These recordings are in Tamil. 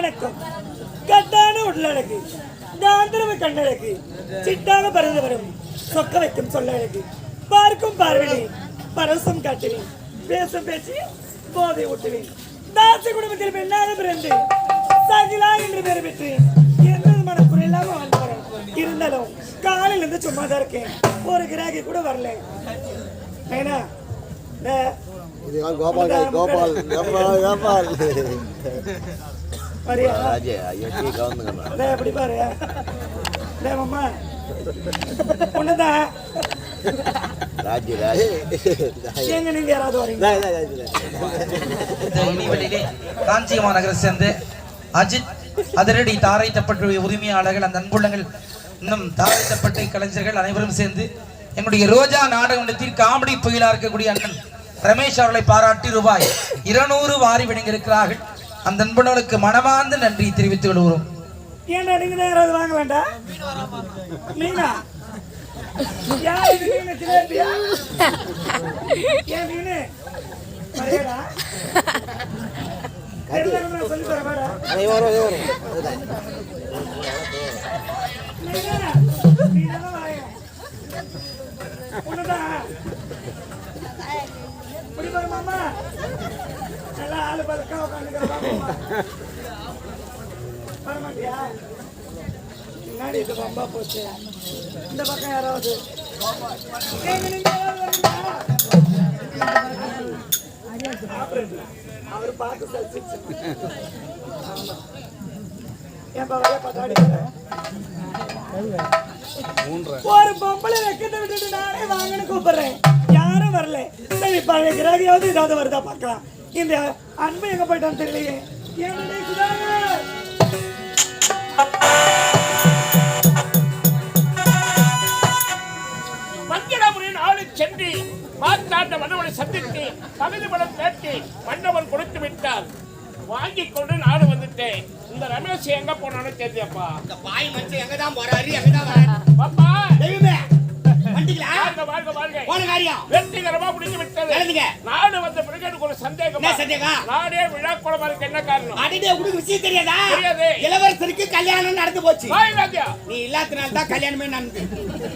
வணக்கம். கட்டான உள்ளழகு காந்தரவ கண்ணழகு. சிட்டாக பறந்து வரும் சொக்க வைக்கும் சொல்லழகு. பார்க்கும் பார்வையை பரவசம் காட்டுவேன். பேசும் பேச்சு போதை ஊட்டுவேன். தாச குடும்பத்தில் பெண்ணாக பிறந்து சகிலா என்று பெயர் பெற்று எந்த விதமான குறையில்லாம வாழ்ந்து வரேன் இருந்தாலும் காலையில இருந்து சும்மா தான் இருக்கேன். ஒரு கிராகி கூட வரல. ஏன்னா கோபால்? கோபால் கோபால். கோபால் வரியா ராஜே ஐயோ டீ கவுந்துங்கம்மா டேய், அப்படி பாரு. டேய் மாமா. உன்னதான் ராஜி ராஜி. எங்க நீங்க யாராவது வரீங்க இந்த இனிவெளியிலே காஞ்சி மாநகரை சேர்ந்த அஜித் அதிரடி தாரை தப்பட்டு உரிமையாளர்கள் அந்த அன்புள்ளங்கள் இன்னும் தாரை தப்பட்டை கலைஞர்கள் அனைவரும் சேர்ந்து எங்களுடைய ரோஜா நாடகத்தில் காமெடி புயலா இருக்கக்கூடிய அண்ணன் ரமேஷ் அவர்களை பாராட்டி ரூபாய் இருநூறு வாரி வழங்கியிருக்கிறார்கள். அந்த அன்புள்ளவர்களுக்கு மனமார்ந்த நன்றி தெரிவித்துக் கொள்கிறோம். ஏன்டா நீங்க யாராவது வாங்க வேண்டாம் மீனு உன்னதான் மாமா. நல்லா ஆளு உட்காந்துக்கிறா முன்னாடி இது ரொம்ப போச்சு இந்த பக்கம் யாராவது அவர் பார்த்து சலிச்சிச்சு. என் ஏன்பா பத்தாடி ஒரு பொம்பளை வெக்கத்தை விட்டுட்டு நானே வாங்கன்னு கூப்பிடுறேன் யாரும் வரல சரி பழைய கிராகியாவது ஏதாவது வருதா பார்க்கலாம் இந்த அன்பு எங்க போயிட்டான்னு தெரியலையே. என்னுடைய சுதாகர்! சென்று மாத்தாண்ட மன்னவனை சந்தித்து பகுதி பலம் கேட்டு மன்னவன் கொடுத்து விட்டார். வாங்கி கொண்டு நாடு வந்துட்டேன். இந்த ரமேஷ் எங்க போனான்னு தெரியப்பா இந்த பாய் மனுஷன் எங்கதான் போறாரு? எங்கதான் வராரு? பாப்பா! தெய்வமே! வெற்றிகரமா முடிஞ்சு விட்டது. நாடு வந்த பிறகு எனக்கு ஒரு சந்தேகம். சந்தேகம்? நாடே விழா குளமா இருக்கு என்ன காரணம்? அடிடே உனக்கு விஷயம் தெரியாதா? தெரியாது. இளவரசருக்கு கல்யாணம் நடந்து போச்சு. நீ இல்லாதனால தான் கல்யாணமே நடந்து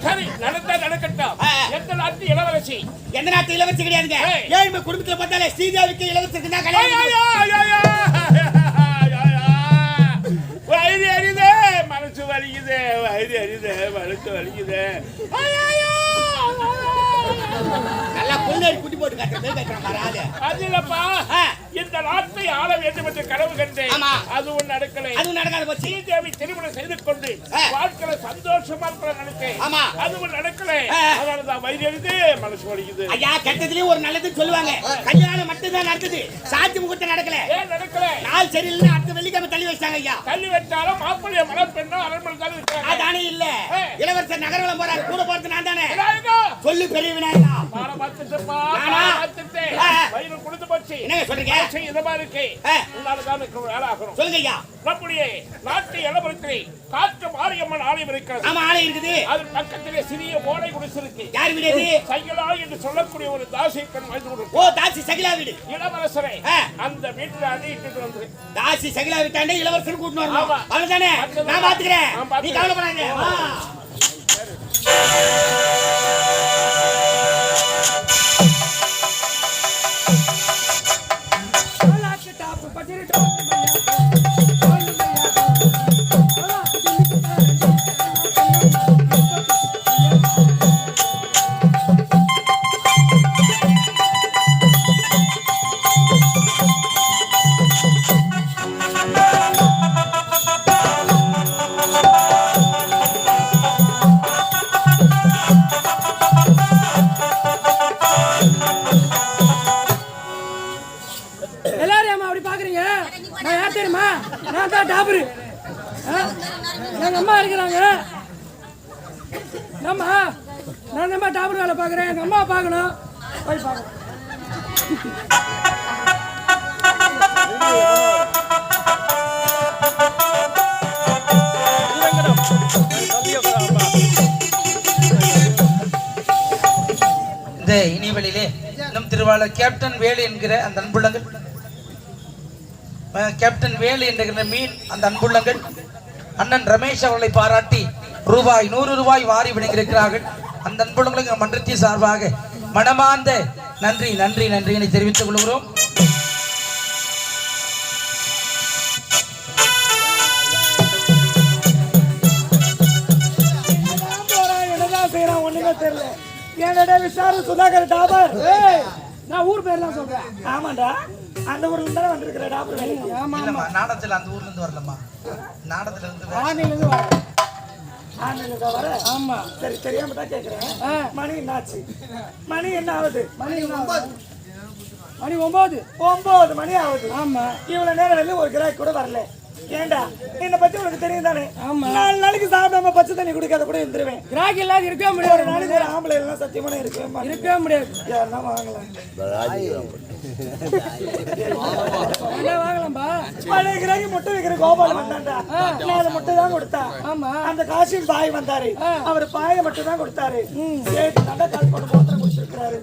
சரி நடந்தா நடக்கட்டும். எந்த நாட்டு இளவரசி? எந்த நாட்டு இளவரசி கிடையாதுங்க. ஏழ்மை குடும்பத்துல பார்த்தாலே ஸ்ரீதேவிக்கு இளவரசருக்கு தான் கல்யாணம் மனசு வலிக்குது வயிறு எரியுது மனசு வலிக்குது. நல்லா புள்ளேரி குட்டி போட்டு கட்டுறது கட்டுறான் வராது அது இல்லப்பா ஆ. இந்த நாட்டை ஆள வேண்டும் என்று கனவு கண்டேன் ஆமா. அதுவும் நடக்கலை நடக்காத போச்சு திருமணம் செய்து கொண்டு. சந்தோஷமா நினைச்சேன் ஆமா. அதுவும் நடக்கலை ஆ. அதனாலதான் வயிறு மனசு வலிக்குது ஐயா கெட்டதுலயும் ஒரு நல்லது சொல்லுவாங்க கல்யாணம் மட்டும் தான் நடக்குது சாட்சி முகூர்த்தம் நடக்கல ஏன் நடக்கலை நாள் சரியில்லை அடுத்த வெள்ளிக்கிழமை தள்ளி வச்சாங்க ஐயா தள்ளி வச்சாலும் மாப்பிள்ளைய மனம் பெண்ணும் அரண்மனை தான் இருக்கிறாங்க அதானே இல்ல. இளவரசர் நகர்வலம் போறாரு கூட போறது நான் தானே சொல்லு பெரிய விநாயகா பாடம் பார்த்துட்டுப்பா, நானா? பாடம் பார்த்துட்டு. ஆ. வயிறு குளிர்ந்து போச்சு. என்னங்க சொல்றீங்க? இதமா இருக்கு. எனக்கு ஒரு வேலை ஆகணும். சொல்லுங்க ஐயா நம்முடைய நாட்டு காற்று மாரியம்மன் ஆலயம் இருக்கிறது ஆமா ஆளை இருக்குது அது பக்கத்திலே சிறிய ஓடை குடிசை இருக்கு யார் வீடு அது என்று சொல்லக்கூடிய ஒரு தாசி பெண் வாழ்ந்து ஓ கொண்டிருக்கிறார். தாசி சகிலா வீடு இளவரசரை. அந்த வீட்டுல அடிட்டு வந்து தாசி சகிலா வீட்டாண்டே இளவரசர் வரணும் ஆமா. அவ்வளவுதானே. நான் பாத்துக்கிறேன் நீ பாத்துக்கிறேன். நான் நம்ம டாபர் வேலை பார்க்குறேன் எங்கள் அம்மா பார்க்கணும். போய் பார்க்கணும். இந்த இனிவெளியிலே நம் திருவாளர் கேப்டன் வேலு என்கிற அந்த அன்புள்ளங்கள் கேப்டன் வேலு என்கிற மீன் அந்த அன்புள்ளங்கள் அண்ணன் ரமேஷ் அவர்களை பாராட்டி ரூபாய் நூறு ரூபாய் வாரி விடுகிறார்கள் அந்த அன்புள்ளங்களுக்கு மன்றத்தின் சார்பாக மனமார்ந்த நன்றி நன்றி நன்றியினை தெரிவித்துக் கொள்கிறோம். தெரியல என்னடா விசாரு சுதாகர் டாபர் நான் ஊர் பேர்லாம் சொல்றேன். ஆமாண்டா அந்த ஊர்ல இருந்து வந்திருக்கிற டாபர் ஆமா நாடகத்துல அந்த ஊர்ல இருந்து வரலம்மா நாடகத்துல இருந்து தான் வர ஆமா. சரி தெரியாம தான் கேக்குறேன். ஆ. மணி என்னாச்சு? மணி என்ன ஆகுது? மணி என்ன? மணி ஒன்பது. ஒன்பது மணி ஆகுது. ஆமா. இவ்வளவு நேரம் ஒரு கிராக் கூட வரல. ஏண்டா? என்னை பத்தி உனக்கு தெரியும் தானே. நாலு நாளைக்கு சாப்பிடாம பச்சை தண்ணி குடிக்காத கூட இருந்துருவேன். கிராக் இல்லாத இருக்கவே ஒரு முடியாது நாளைக்கு ஒரு ஆம்பளை எல்லாம் சத்தியமான இருக்கவே இருக்கவே முடியாது. யாருன்னா வாங்கலாம்? வாங்கலாம்பா? பழைய கிராக்கி முட்டை வைக்கிற கோபால் வந்தாண்டா நான் அதை முட்டை தான் கொடுத்தா ஆமா. அந்த காசின் பாய் வந்தாரு. அவர் பாயை மட்டும் தான் கொடுத்தாரு சேர்த்து நல்லா கால் போட்டு போத்திரம் குடிச்சிருக்கிறாரு.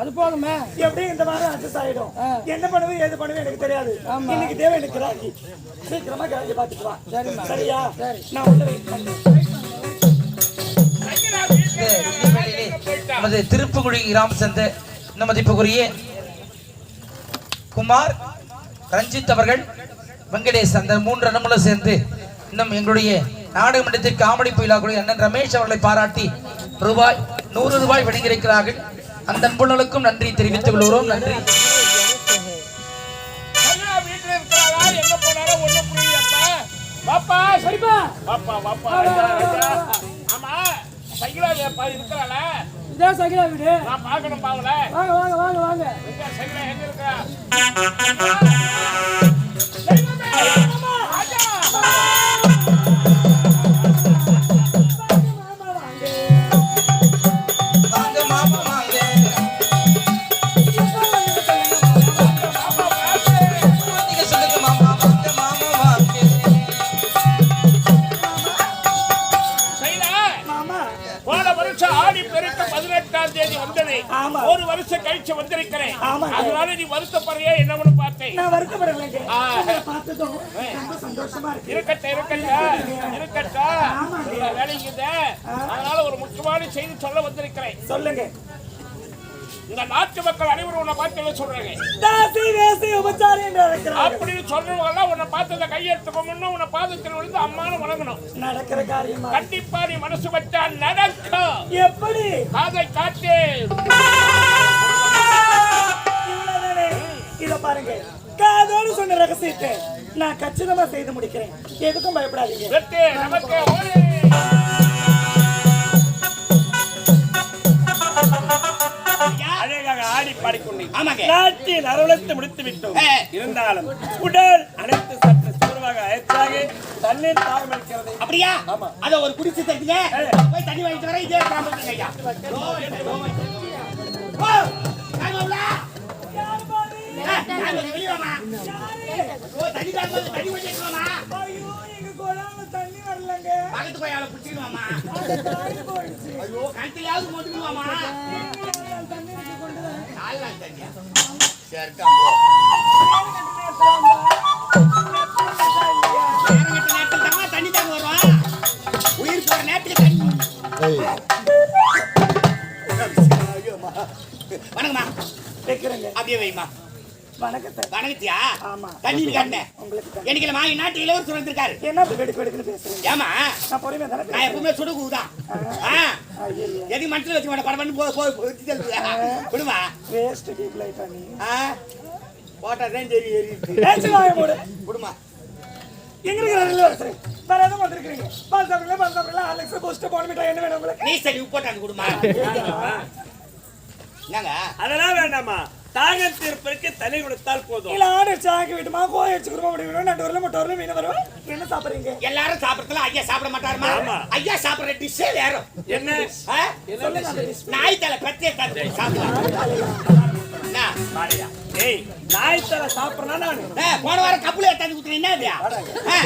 அது போதுமே. எப்படி இந்த வாரம் அட்ஜஸ்ட் ஆயிடும். என்ன பண்ணுவேன் ஏது பண்ணுவேன் எனக்கு தெரியாது. இன்னைக்கு தேவை எனக்கு கிராக்கி சீக்கிரமா கிராக்கி பாத்துட்டு வா. சரிம்மா சரியா? சரி. நான் உள்ள வெயிட் இடைவெளியிலே நமது திருப்புக்குழி கிராம சந்தை இந்த மதிப்புக்குரிய குமார் ரஞ்சித் அவர்கள் வெங்கடேஷ் அந்த மூன்று அனுமலும் சேர்ந்து இன்னும் எங்களுடைய நாடகமன்றத்தில் காமெடி புயலாக்குடைய அண்ணன் ரமேஷ் அவர்களை பாராட்டி ரூபாய் நூறு ரூபாய் வழங்கியிருக்கிறார்கள் அந்த அன்புள்ளலுக்கும் நன்றி தெரிவித்துக் கொள்கிறோம். நன்றி. பாப்பா சரிப்பா. ஐயா, ஐயா. ஆமா சைக்கிளா இருக்கிறாளா இதான் சகிலா வீடு. நான் பார்க்கணும் பாவல. வாங்க வாங்க வாங்க வாங்க. எங்க சைக்கிளா? எங்க இருக்கா? நான். உங்களை பார்த்ததும் ரொம்ப சந்தோஷமா இருக்கு. இருக்கட்டும் இருக்கட்டும். இருக்கட்டும். வேலைக்குது அதனால ஒரு முக்கியமான செய்தி சொல்ல வந்திருக்கிறேன். சொல்லுங்க. இந்த நாட்டு மக்கள் அனைவரும் உன்னை பார்த்து சொல்றாங்க? அப்படின்னு சொல்றவங்க எல்லாம் உன்னை பார்த்து கையெழுத்துக்கணும்னு உன்னை பாதத்தில் விழுந்து அம்மானு வணங்கணும். நடக்கிற காரியமா? கண்டிப்பா நீ மனசு வச்சா நடக்கும். எப்படி? காதை காட்டு? இத பாருங்க காதோடு சொன்ன ரகசியத்தை நான் கச்சிதமா செய்து முடிக்கிறேன் எதுக்கும் பயப்படாதீங்க ஆடி பாடிக்கொண்டு ஆமாங்க நாட்டின் அரவணைத்து முடித்து விட்டோம். இருந்தாலும் உடல் அனைத்து சற்று சோர்வாக அயற்றாக தண்ணீர் தாகம் இருக்கிறது அப்படியா அத ஒரு குடிச்சு தட்டுங்க போய் தண்ணி வாங்கிட்டு வரேன் இதே கிராமத்துக்கு ஐயா தண்ணி வரலங்க பக்கத்து போய் அவளை பிடிச்சிக்கிட்டு ஐயோ, கழுத்துலயாவது போட்டுக்கிட்டு தண்ணி கொண்டு வா. வணக்கத்தியா? ஆமா. தண்ணி காட்டினேன் உங்களுக்கு தான். என்னைக்குமா நாட்டு இளவரசர் வந்திருக்காரு. என்ன ஏமா நான் பொறுமையா நான் எப்பவுமே சுடு கூதான் ஐயோ எதையும் மனசுல வச்சுக்க மாட்டேன். படம் பண்ணி போ போய் விடுமா? வேஸ்ட் டீப் லைஃப் பண்ணி போட்டாதான் சரி ஏறி விடுமா? எங்க இருக்கிற இளவரசரே? வேற எதுவும் வந்திருக்கீங்க பால் சாப்பிடலாம் பால் பூஸ்ட் போன மிட்டாய் என்ன வேணும் உங்களுக்கு? நீ சரி உப்பு போட்டாந்து கொடுமா என்னங்க? அதெல்லாம் வேண்டாமா தாகம் தீர்ப்பதற்கு தண்ணி கொடுத்தால் போதும். இல்ல ஆடு சாக்கி விட்டுமா? கோய் வச்சு குருமா முடியும் நண்டு வரல முட்டை வரல மீன் வரும். என்ன சாப்பிடுறீங்க? எல்லாரும் சாப்பிடறதுல ஐயா சாப்பிட மாட்டாருமா? ஆமா. ஐயா சாப்பிடுற டிஷ்ஷே வேற. என்ன. நாய் தலை பத்திய தந்து சாப்பிடலாம். ஏய் நாய் தலை சாப்பிடுறா நானு. போன வாரம் கப்புல எடுத்தாந்து குத்துறீங்க என்ன ஆ?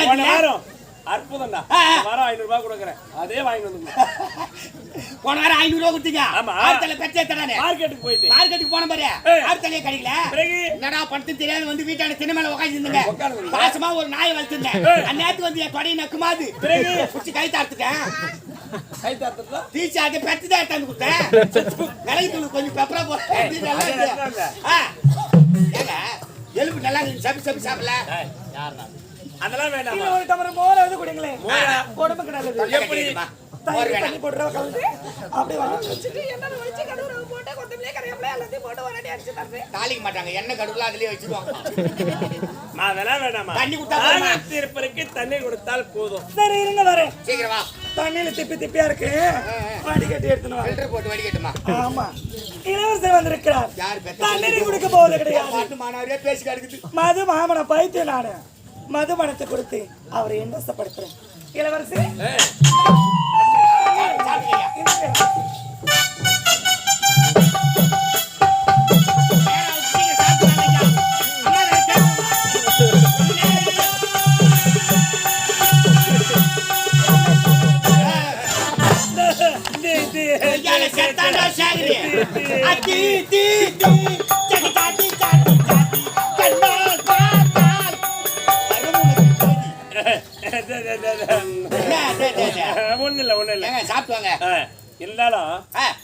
போன? வாரம் அற்புதம்டா. வாரம் ஐநூறு ரூபாய் கொடுக்குறேன். அதே வாங்கி வந்து போன வாரம் ஐநூறு கொடுத்தீங்க. ஆமா. ஆறுதலை பெற்ற தரானே மார்க்கெட்டுக்கு போயிட்டு. மார்க்கெட்டுக்கு போன ஏய். ஆறுதலையே கிடைக்கல? என்னடா படுத்து தெரியாது வந்து வீட்டான தின மேல உட்காந்து பாசமா ஒரு நாயை வளர்த்துருந்தேன். ஏய். அந்த நேரத்துக்கு வந்து என் தொடையை நக்குமாது? பிடிச்சி கை தாத்துட்டேன் கை தாத்தா தீச்சு அது பெத்து தான் எடுத்தாந்து கொடுத்தேன். மிளகு தூள் கொஞ்சம் பெப்பரா போட்டு நல்லா அது இருக்கு. நல்லா ஆ. ஏங்க எலும்பு நல்லா சப்பி சப்பி சாப்பிடல? அதெல்லாம் இல்ல வேண்டாமா ஒரு டம்ளர் மோராவது குடிங்களேன் மோரா? உடம்புக்கு நல்லது எப்படி? தயிர் மோர் வேணாம். தண்ணி போட்டு கலந்து அப்படியே வந்து வச்சுட்டு எண்ணெய் ஒழிச்சு கடுகு போட்டு கொத்தமல்லி கறிவேப்பிலை எல்லாத்தையும் போட்டு ஒரு அடி அடிச்சு தர்றேன் தாளிக்க மாட்டாங்க. எண்ணெய் கடுகுலாம் அதுலயே வச்சிருவாங்க. அதெல்லாம் வேண்டாமா தண்ணி கொடுத்தா போதுமா? தீர்ப்பதற்கு தண்ணி கொடுத்தால் போதும். சரி இருங்க வரேன். சீக்கிரம் வா. தண்ணியில திப்பி திப்பியா இருக்கு. வடிகட்டி எடுத்துன்னு வா. ஃபில்டர் போட்டு வடிகட்டுமா? ஆமா. இளவரசர் வந்திருக்கிறார். யார் பெத்த தண்ணீர் கொடுக்க போவது கிடையாது. பாட்டு மாணவரே பேசி கிடக்குது. மது மாமன பைத்தியம் நானு. மது கொடுத்து அவரை எந்தசப்படுத்துறேன் இளவரசி. சாப்பிடுங்க ஒண்ணு இல்ல ஒண்ணு இல்ல சாப்பிட்டுவாங்க. இருந்தாலும்.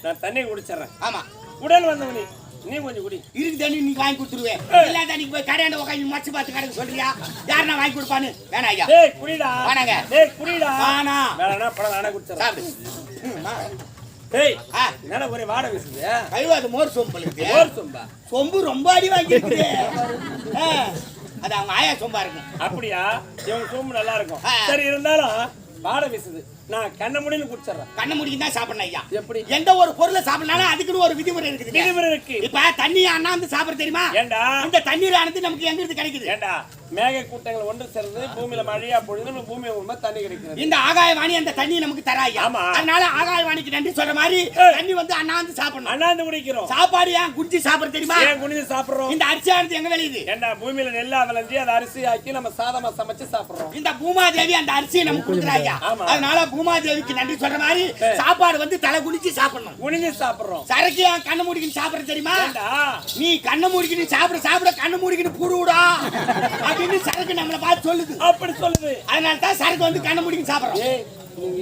நான் தண்ணி குடிச்சிடுறேன் ஆமா. உடல் வந்தவனி நீ கொஞ்சம் குடி. இருக்கு தண்ணி நீ வாங்கி கொடுத்துருவேன். இல்ல தண்ணிக்கு போய் கடையாண்ட உட்காந்து மச்சு பார்த்து கடைக்கு சொல்றியா? யார் நான் வாங்கி கொடுப்பான்னு? வேணாம் ஐயா. டேய் குடிடா. வேணாங்க. டேய் குடிடா. வேணா. வேணா படம் நானே குடிச்சிடுறேன் சாப்பிடு. டேய். என்னடா ஒரே வாடை வீசுது? ஐயோ அது மோர் சொம்பு மோர் சொம்பா? சொம்பு ரொம்ப அடி வாங்கியிருக்குது ஆ, அது அவங்க ஆயா சொம்பா இருக்கும் அப்படியா? இவங்க சோம்பு நல்லா இருக்கும். சரி இருந்தாலும் வாடை வீசுது. நான் கண்ண முடின்னு குடிச்சிடுறேன். கண்ண முடிக்கு தான் சாப்பிடணும் ஐயா. எப்படி? எந்த ஒரு பொருளை சாப்பிடலாம் அதுக்குன்னு ஒரு விதிமுறை இருக்குது. விதிமுறை இருக்கு. இப்ப தண்ணி அண்ணாந்து சாப்பிட தெரியுமா? ஏண்டா? இந்த தண்ணீர் ஆனது நமக்கு எங்க இருந்து கிடைக்குது? ஏண்டா? மேக கூட்டங்கள் ஒன்று சேர்ந்து பூமியில மழையா பொழுது பூமி உண்மை தண்ணி கிடைக்கிறது. இந்த ஆகாயவாணி அந்த தண்ணி நமக்கு தராயா ஆமா. அதனால ஆகாயவாணிக்கு நன்றி சொல்ற மாதிரி. தண்ணி வந்து அண்ணாந்து சாப்பிடணும். அண்ணாந்து குடிக்கிறோம். சாப்பாடு ஏன் குடிச்சு சாப்பிட தெரியுமா? ஏன் குனிஞ்சு சாப்பிடுறோம்? இந்த அரிசியானது எங்க விளையுது? ஏண்டா பூமியில நெல்லா விளைஞ்சி அதை அரிசி ஆக்கி நம்ம சாதமா சமைச்சு சாப்பிடுறோம். இந்த பூமாதேவி அந்த அரிசியை நமக்கு கொடுக்குறாயா ஆமா. அதனால பூமாதேவிக்கு நன்றி சொல்ற மாதிரி சாப்பாடு வந்து தலை குடிச்சு சாப்பிடணும். குனிஞ்சு சாப்பிடுறோம். சரக்கு ஏன் கண்ணு மூடிக்கின்னு சாப்பிட தெரியுமா? நீ கண்ணு மூடிக்கிட்டு சாப்பிட சாப்பிட கண்ணு மூடிக்கிட்டு புடுடா அப்படின்னு சரக்கு நம்மளை பார்த்து சொல்லுது. அப்படி சொல்லுது. அதனால தான் சரக்கு வந்து கண்ணு மூடிக்கின்னு சாப்பிடுறோம்.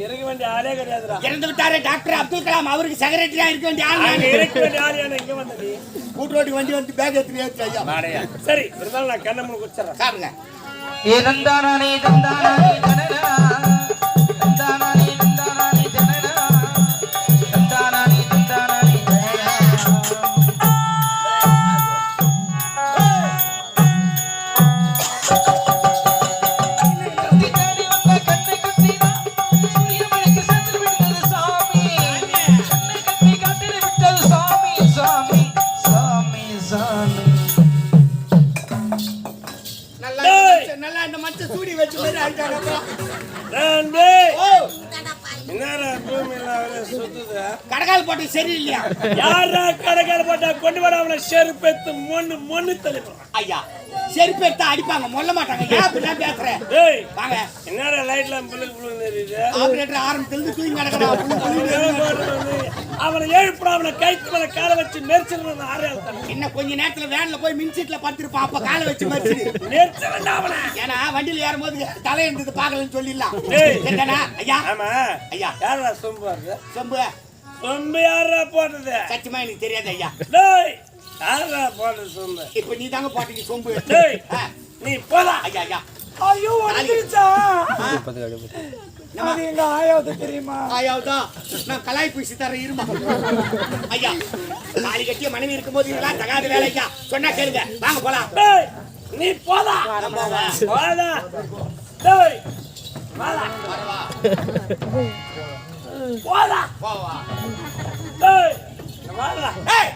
இருக்க வேண்டிய ஆளே கிடையாதுடா. இறந்து விட்டாரு டாக்டர் அப்துல் கலாம் அவருக்கு செக்ரட்டரியா இருக்க வேண்டிய ஆள். இருக்க வேண்டிய ஆள் இங்க வந்தது? கூட்டுரோட்டி வண்டி வந்து பேக் எடுத்து ஏத்து ஐயா. வாடையா சரி இருந்தாலும் நான் கண்ண குடிச்சிடுறேன். சாப்பிடுங்க. தந்தானே கடகால் போட்டு சரியில்லையா? யாரா கடைக்கார போட்டா கொண்டு வர அவனை செருப்பெத்து மொன்னு மொன்னு தள்ளிடுறான் ஐயா. செருப்பு எடுத்தா அடிப்பாங்க. மொல்ல மாட்டாங்க. ஏன் அப்படிலாம் பேசுற? வாங்க. என்னடா லைட்ல ஆபரேட்டர் ஆரம்பத்துல தூங்கி கிடக்கிறான் அவனை எழுப்புடா அவனை கைத்து மேல காலை வச்சு ஆறையால் தண்ணி. இன்னும் கொஞ்ச நேரத்துல வேன்ல போய் மின் சீட்ல படுத்திருப்பான். அப்ப காலை வச்சு மறிச்சிடு நெரிச்சிடண்டா அவனை. ஏன்னா வண்டியில ஏறும்போது தலை இருந்தது பாக்கலன்னு சொல்லிடலாம். சரிதானா ஐயா. ஆமா. ஐயா. யாரா சொம்பு சொம்பு. சொம்பு யாரா போட்டது? சத்தியமா எனக்கு தெரியாது ஐயா. டேய் யாரா போட்டது சொம்பு இப்ப நீ தாங்க போட்டீங்க சொம்பு நீ போடா. ஐயா ஐயா. ஐயோ வந்துருச்சா அது எங்க ஆயாவது தெரியுமா? ஆயாவுதா? நான் கலாய் பூசி தரேன் இருமா. ஐயா தாலி கட்டிய மனைவி இருக்கும்போது இதெல்லாம் தகாத வேலை ஐயா. சொன்னா கேளுங்க. வாங்க போலாம். நீ போவா. போடா. டேய் போடா. வரவா? போடா. போவா. டேய் போடா. ஏய்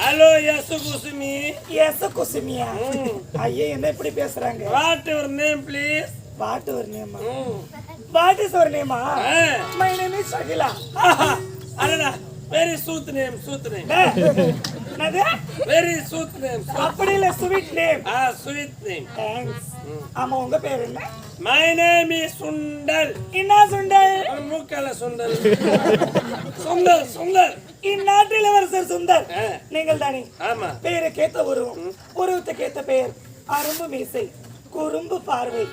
ஹலோ யசு குசுமி எச குசுமியா ஐயா என்ன இப்படி பேசுறாங்க? What your name please what ஒரு நேமா வாட் இஸ் ஒரு நேமா மை நேம் இஸ் ஷகிலா அடடா. Very sooth name sooth name என்னது வெரி சூத் நேம் அப்படி இல்ல ஸ்வீட் நேம் ஆ ஸ்வீட் நேம் தேங்க்ஸ் ஆமா உங்க பேர் என்ன? மை நேம் இஸ் சுண்டல் என்ன சுண்டல் மூக்கல சுண்டல். சுண்டல் சுண்டல் இந்நாட்டு இளவரசர் சுந்தர். நீங்கள் தானே? ஆமா. பேருக்கேத்த உருவம் உருவத்துக்கேத்த பெயர். அரும்பு மீசை குறும்பு பார்வை.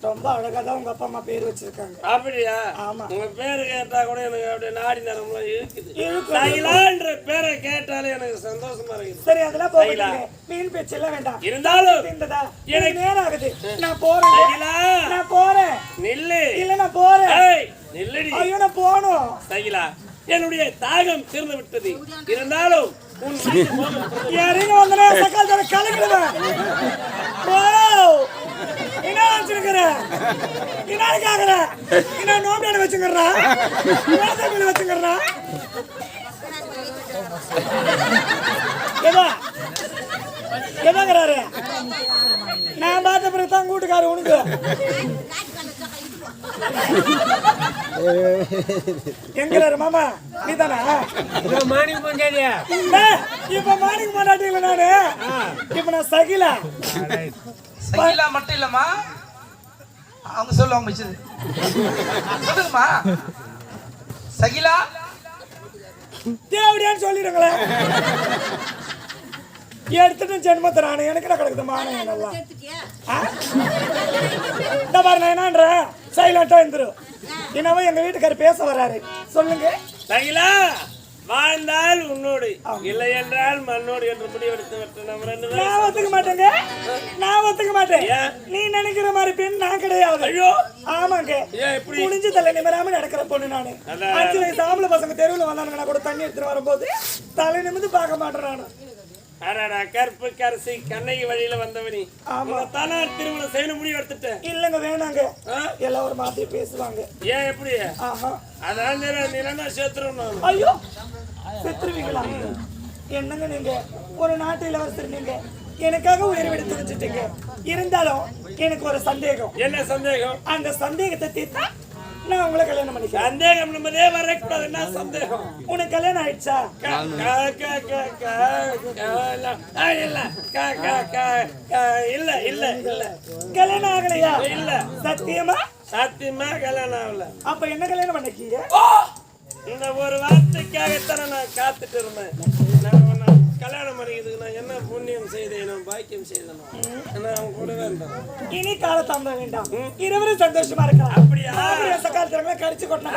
ரொம்ப அழகா தான் உங்க அப்பா அம்மா பேர் வச்சிருக்காங்க. அப்படியா? ஆமா. உங்க பேரு கேட்டா கூட எனக்கு அப்படியே நாடி நரம்புலாம் இழுக்கும். சைலான்ற பேரை கேட்டாலே எனக்கு சந்தோஷமா இருக்குது. சரி அதெல்லாம் போகல மீன் பேச்சு எல்லாம் வேண்டாம். இருந்தாலும் இருந்ததா எனக்கு- நேரம் ஆகுது. நான் போறேன். நான் போறேன். நில்லு. இல்ல நான் போறேன் ஐயோ நான் போகணும் சைலா என்னுடைய தாகம் தீர்ந்து விட்டது. இருந்தாலும் உன். யாரையும் வந்தனா சக்கால் தர கலக்கிடுவேன் என்ன வச்சிருக்கிற? என்ன கேக்குற? என்ன நோம்பியான வச்சுக்கிறா வச்சுக்கிறா எதாங்கிறாரு நான் பார்த்த பிறகு தான் கூட்டுக்காரு உனக்கு. எங்கிறாரு மாமா? நீ தானா மாணிக்க பஞ்சாதியா டேய், இப்ப மார்னிங் மாட்டாட்டீங்களா நானு? இப்ப நான் சகிலா. சகிலா மட்டும் இல்லம்மா. அவங்க சொல்லுவாங்க வச்சது. சொல்லுங்கம்மா. சகிலா? தேவடியான்னு சொல்லிடுங்களேன். எடுத்துட்டு ஜென்மத்தை நானு எனக்கு கிடக்குது? மானம் எல்லாம்? இந்த பாரு நான் என்னன்ற? சைலண்டா இருந்துரு. என்னவோ எங்க வீட்டுக்காரர் பேச வராரு. சொல்லுங்க. சகிலா வாழ்ந்தால் உன்னோடு. இல்லை என்றால் மண்ணோடு என்று முடிவெடுத்து விட்டு நம்ம ரெண்டு பேரும் நான் ஒத்துக்க மாட்டேங்க. நான் ஒத்துக்க மாட்டேன்? நீ நினைக்கிற மாதிரி பெண் நான் கிடையாது. ஐயோ. ஆமாங்க? குனிஞ்சு தலை நிமிராம நடக்கிற பொண்ணு நானு. அஞ்சு வயசு ஆம்பளை பசங்க தெருவுல வந்தானுங்கன்னா கூட தண்ணி எடுத்துட்டு வரும்போது தலை நிமிந்து பார்க்க மாட்டேன் நானு. அடடா கருப்பு கரசி கண்ணகி வழியில வந்தவனி. ஆமா. தானா திருமணம் செய்யணும் முடிவு எடுத்துட்டேன் இல்லங்க வேணாங்க? எல்லாம் ஒரு மாதிரி பேசுவாங்க. ஏன் எப்படி? ஆஹா. அதான் நிலனா சேர்த்துரும் நான் ஐயோ செத்துருவீங்களா? என்னங்க நீங்க? ஒரு நாட்டு இளவரசர் நீங்க. எனக்காக உயிர் எடுத்து வச்சுட்டீங்க இருந்தாலும் எனக்கு ஒரு சந்தேகம். என்ன சந்தேகம்? அந்த சந்தேகத்தை தீர்த்தா நான் உங்களை கல்யாணம் பண்ணிக்கிறேன். சந்தேகம் நம்மதே வரக்கூடாது என்ன சந்தேகம். உனக்கு கல்யாணம் ஆயிடுச்சா? க- க- க- க- க- க- இல்ல. இல்ல. க- க- க- க- இல்ல இல்ல இல்ல. கல்யாணம் ஆகலையா? இல்ல. சத்தியமா? சத்தியமா கல்யாணம் ஆகல. அப்ப என்ன கல்யாணம் பண்ணிக்கீங்க இந்த ஒரு வார்த்தைக்காகத்தானே நான் காத்துட்டு இருந்தேன். கல்யாணம் பண்ணிக்கிறதுக்கு நான் என்ன புண்ணியம் செய்தேனோ பாக்கியம் செய்தேனோ நான் அவன் கூடவே இருந்தேன். இனி காலத்தாமதம் வேண்டாம். இருவரும் சந்தோஷமா இருக்கலாம். அப்படியா? சக்காலத்துல கடிச்சு கொட்டினா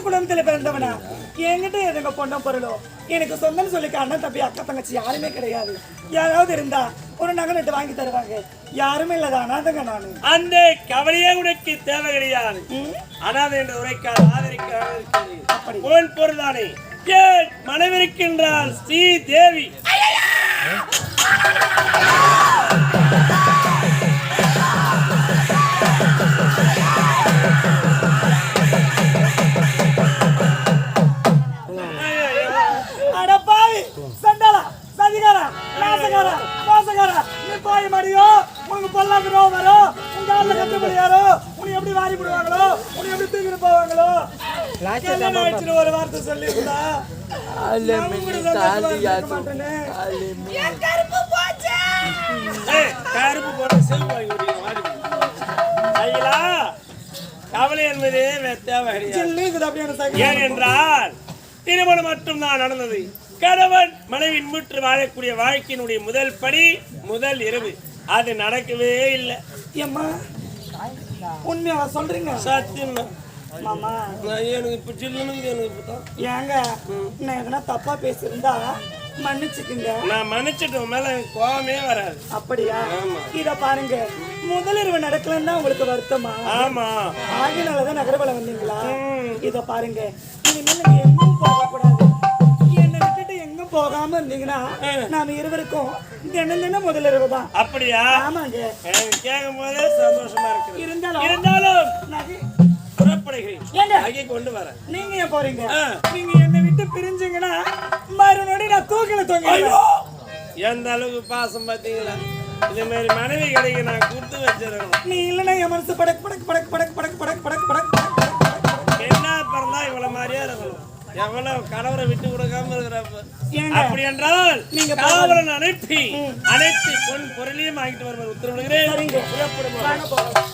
ஏழ்மையான குடும்பத்துல பிறந்தவனா? என்கிட்ட எதுங்க பொண்ணும் பொருளோ? எனக்கு சொந்தம்னு சொல்லி அண்ணன் தம்பி அக்கா தங்கச்சி யாருமே கிடையாது. யாராவது இருந்தா ஒரு நகை நட்டு வாங்கி தருவாங்க. யாருமே இல்லாத அனாதங்க நானு. அந்த கவலையே உனக்கு தேவை கிடையாது. அனாதை என்ற உரைக்கால் இருக்கிறது உன் பொருளானே. ஏன் மனைவிருக்கின்றாள் ஸ்ரீ தேவி மோசக்கார மோசக்கார நீ போய் மடியோ உனக்கு பல்லாக்கு நோவு வரும். உங்க ஆள்ல கட்டுப்படி யாரோ உனக்கு எப்படி வாரி விடுவாங்களோ உனக்கு எப்படி தூக்கிட்டு போவாங்களோ? ஒரு வார்த்தை சொல்லி கருப்பு போச்சு. கருப்பு போட்டு செல்வாங்க கவலை என்பது ஏன் என்றால் திருமணம் மட்டும் தான் நடந்தது. கணவன் மனைவி முற்று வாழக்கூடிய வாழ்க்கையினுடைய முதல் படி முதல் இரவு. அது நடக்கவே இல்லை. ஏம்மா? உண்மையா சொல்றீங்க? சத்தியம் மாமா. எனக்கு இப்ப சில்லுன்னு எனக்கு இப்பதான் ஏங்க நான் எதனா தப்பா பேசியிருந்தா மன்னிச்சுக்குங்க. நான் மன்னிச்சிட்டு உன் மேல கோவமே வராது. அப்படியா? இத பாருங்க முதலிரவு நடக்கலன்னா உங்களுக்கு வருத்தமா? ஆமா. ஆகினாலதான் நகரபலம் வந்தீங்களா? இத பாருங்க இனிமேல் நீங்க எங்கும் போக போகாம இருந்தீங்கன்னா நாம இருவருக்கும் தினம் தினம் முதலிரவு தான் அப்படியா ஆமாங்க கேட்கும் போதே சந்தோஷமா இருக்குது இருந்தாலும் இருந்தாலும் புறப்படுகிறேன் கொண்டு வரேன் நீங்க ஏன் போறீங்க. நீங்க என்னை விட்டு பிரிஞ்சீங்கன்னா மறுநொடி நான் தூக்கில தொங்க எந்த அளவுக்கு பாசம் பாத்தீங்களா இதே மாதிரி மனைவி கிடைக்க நான் கொடுத்து வச்சிருக்கணும் நீ இல்லைன்னா என் மனசு படக் படக் படக் படக் படக் படக் படக் படக் படக் படக் படக் என்ன பிறந்தா இவ்வளவு மாதிரியா இருக்கணும் எவ்வளவு கணவரை விட்டு கொடுக்காம இருக்கிறப்ப ஏங்க? அப்படி என்றால் நீங்க காவலன் அனுப்பி அனைத்து பொன் பொருளையும் வாங்கிட்டு உத்தரவிடுகிறேன். புறப்படுவோம். வாங்க போறோம்